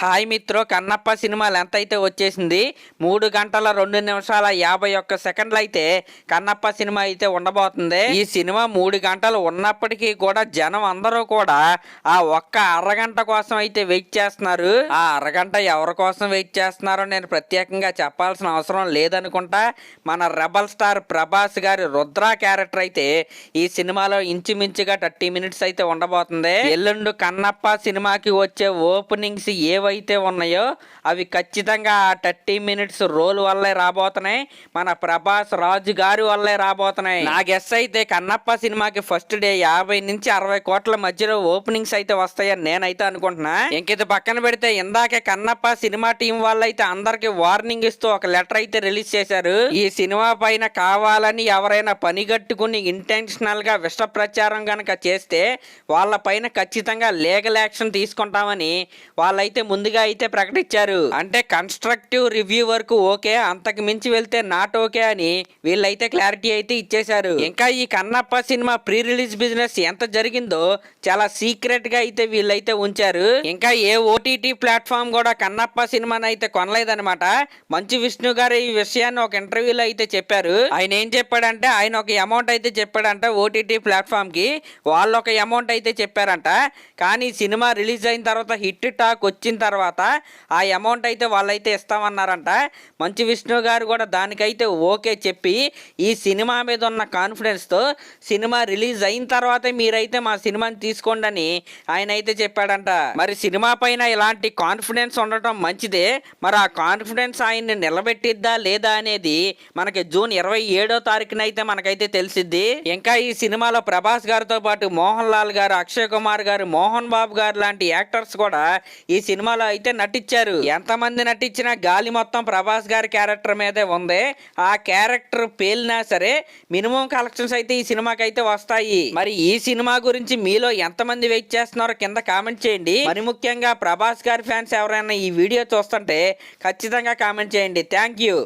Hi Mitro Kannappa సినిమాలు ఎంత అయితే వచ్చేసింది. మూడు గంటల రెండు నిమిషాల యాభై ఒక్క సెకండ్లు అయితే కన్నప్ప సినిమా అయితే ఉండబోతుంది. ఈ సినిమా మూడు గంటలు ఉన్నప్పటికీ కూడా జనం అందరూ కూడా ఆ ఒక్క అరగంట కోసం అయితే వెయిట్ చేస్తున్నారు. ఆ అరగంట ఎవరి కోసం వెయిట్ చేస్తున్నారో నేను ప్రత్యేకంగా చెప్పాల్సిన అవసరం లేదనుకుంటా. మన రెబల్ స్టార్ ప్రభాస్ గారి రుద్ర క్యారెక్టర్ అయితే ఈ సినిమాలో ఇంచుమించుగా థర్టీ మినిట్స్ అయితే ఉండబోతుంది. ఎల్లుండు కన్నప్ప సినిమాకి వచ్చే ఓపెనింగ్స్ ఏవైతే ఉన్నాయో అవి ఖచ్చితంగా థర్టీ మినిట్స్ రోల్ వల్లే రాబోతున్నాయి. మన ప్రభాస్ రాజు గారి వల్లే రాబోతున్నాయి. నా గెస్ అయితే కన్నప్ప సినిమాకి ఫస్ట్ డే యాభై నుంచి అరవై కోట్ల మధ్యలో ఓపెనింగ్స్ అయితే వస్తాయని నేనైతే అనుకుంటున్నా. ఇంక ఇది పక్కన పెడితే ఇందాకే కన్నప్ప సినిమా టీం వాళ్ళు అయితే అందరికి వార్నింగ్ ఇస్తూ ఒక లెటర్ అయితే రిలీజ్ చేశారు. ఈ సినిమా పైన కావాలని ఎవరైనా పనిగట్టుకుని ఇంటెన్షనల్గా విష ప్రచారం గనక చేస్తే వాళ్ళ పైన ఖచ్చితంగా లీగల్ యాక్షన్ తీసుకుంటామని వాళ్ళైతే ముందుగా అయితే ప్రకటించారు. అంటే కన్స్ట్రక్టివ్ రివ్యూ వరకు ఓకే అంతకు మించి వెళ్తే నాట్ ఓకే అని వీళ్ళైతే క్లారిటీ అయితే ఇచ్చేశారు. ఇంకా ఈ Kannappa cinema pre release business ఎంత జరిగిందో చాలా సీక్రెట్గా అయితే వీళ్ళైతే ఉంచారు. ఇంకా ఏ ఓటీటీ ప్లాట్ఫామ్ కూడా కన్నప్ప సినిమాని అయితే కొనలేదనమాట మంచు విష్ణు గారు ఈ విషయాన్ని ఒక ఇంటర్వ్యూలో అయితే చెప్పారు. ఆయన ఏం చెప్పాడంటే ఆయన ఒక అమౌంట్ అయితే చెప్పాడంట ఓటీటీ ప్లాట్ఫామ్కి. వాళ్ళు ఒక అమౌంట్ అయితే చెప్పారంట. కానీ సినిమా రిలీజ్ అయిన తర్వాత హిట్ టాక్ వచ్చిన తర్వాత తర్వాత ఆ అమౌంట్ అయితే వాళ్ళైతే ఇస్తామన్నారంట. మంచి విష్ణు గారు కూడా దానికైతే ఓకే చెప్పి ఈ సినిమా మీద ఉన్న కాన్ఫిడెన్స్తో సినిమా రిలీజ్ అయిన తర్వాతే మీరైతే మా సినిమాని తీసుకోండి అని ఆయన అయితే చెప్పాడంట. మరి సినిమా పైన ఇలాంటి కాన్ఫిడెన్స్ ఉండటం మంచిదే. మరి ఆ కాన్ఫిడెన్స్ ఆయన్ని నిలబెట్టిద్దా లేదా అనేది మనకి జూన్ ఇరవై ఏడో తారీఖున అయితే మనకైతే తెలిసిద్ది. ఇంకా ఈ సినిమాలో ప్రభాస్ గారితో పాటు మోహన్ లాల్ గారు అక్షయ్ కుమార్ గారు మోహన్ బాబు గారు లాంటి యాక్టర్స్ కూడా ఈ సినిమాలో సినిమాలో అయితే నటించారు. ఎంతమంది నటించినా గాలి మొత్తం ప్రభాస్ గారి క్యారెక్టర్ మీదే ఉంది. ఆ క్యారెక్టర్ పేలినా సరే మినిమం కలెక్షన్స్ అయితే ఈ సినిమాకి అయితే వస్తాయి. మరి ఈ సినిమా గురించి మీలో ఎంతమంది వెయిట్ చేస్తున్నారో కింద కామెంట్ చేయండి. మరి ముఖ్యంగా ప్రభాస్ గారి ఫ్యాన్స్ ఎవరైనా ఈ వీడియో చూస్తుంటే ఖచ్చితంగా కామెంట్ చేయండి. Thank you.